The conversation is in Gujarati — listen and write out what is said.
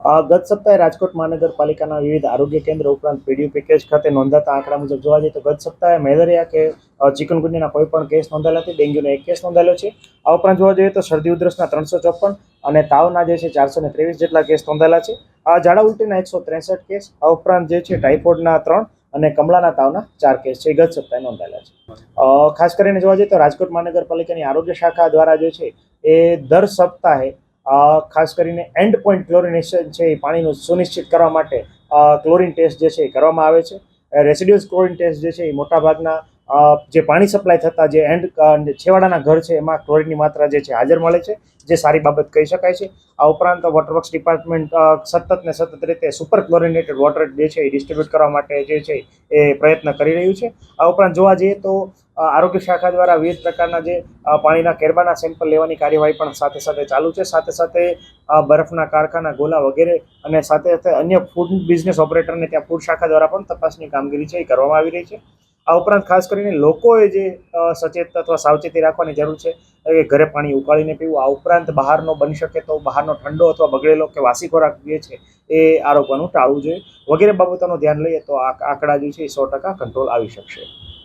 ગત સપ્તાહે રાજકોટ મહાનગરપાલિકાના વિવિધ આરોગ્ય કેન્દ્ર ઉપરાંત પીડીયુ પેકેજ ખાતે નોંધાતા આંકડા મુજબ જોવા જઈએ તો ગત સપ્તાહે મેલેરિયા કે ચિકનગુનિયાના કોઈ પણ કેસ નોંધાયેલા નથી ડેન્ગ્યુનો એક કેસ નોંધાયેલો છે. આ ઉપરાંત જોવા જઈએ તો શરદી ઉધરસના ત્રણસો ચોપન અને તાવના જે છે ચારસો ને ત્રેવીસ જેટલા કેસ નોંધાયેલા છે. આ ઝાડા ઉલટીના એકસો ત્રેસઠ કેસ, આ ઉપરાંત જે છે ટાઇફોઇડના ત્રણ અને કમળાના તાવના ચાર કેસ છે ગત સપ્તાહે નોંધાયેલા છે. ખાસ કરીને જોવા જઈએ તો રાજકોટ મહાનગરપાલિકાની આરોગ્ય શાખા દ્વારા જે છે એ દર સપ્તાહે ખાસ કરીને એન્ડ પોઈન્ટ ક્લોરિનેશન છે એ પાણીનું સુનિશ્ચિત કરવા માટે ક્લોરિન ટેસ્ટ જે છે એ કરવામાં આવે છે. રેસિડ્યુઅલ ક્લોરિન ટેસ્ટ જે છે એ મોટાભાગના જે પાણી સપ્લાય થતા જે એન્ડ છેવાડાના ઘર છે, એમાં ક્લોરીનની માત્રા જે છે, હાજર મળે છે, જે સારી બાબત કહી શકાય છે. આ ઉપરાંત વોટરવર્ક્સ ડિપાર્ટમેન્ટ સતત ને સતત રીતે સુપર ક્લોરિનેટેડ વોટર જે છે એ ડિસ્ટ્રીબ્યુટ કરવા માટે જે છે એ પ્રયત્ન કરી રહ્યું છે. આ ઉપરાંત જોવા જઈએ તો આરોગ્ય શાખા દ્વારા વિવિધ પ્રકારના જે પાણીના કેરબાના સેમ્પલ લેવાની કાર્યવાહી પણ સાથે સાથે ચાલુ છે. સાથે સાથે બરફના કારખાના, ગોલા વગેરે અને સાથે સાથે અન્ય ફૂડ બિઝનેસ ઓપરેટરને ત્યાં ફૂડ શાખા દ્વારા પણ તપાસની કામગીરી છે એ કરવામાં આવી રહી છે. આ ઉપરાંત ખાસ કરીને લોકોએ જે સચેત અથવા સાવચેતી રાખવાની જરૂર છે, એ ઘરે પાણી ઉકાળીને પીવું, આ ઉપરાંત બહારનો બની શકે તો બહારનો ઠંડો અથવા બગડેલો કે વાસી ખોરાક જે છે, એ આરોગવાનું ટાળવું જોઈએ. વગેરે બાબતોનું ધ્યાન લઈએ તો આ આંકડા જે છે એ સો ટકા કંટ્રોલ આવી શકશે.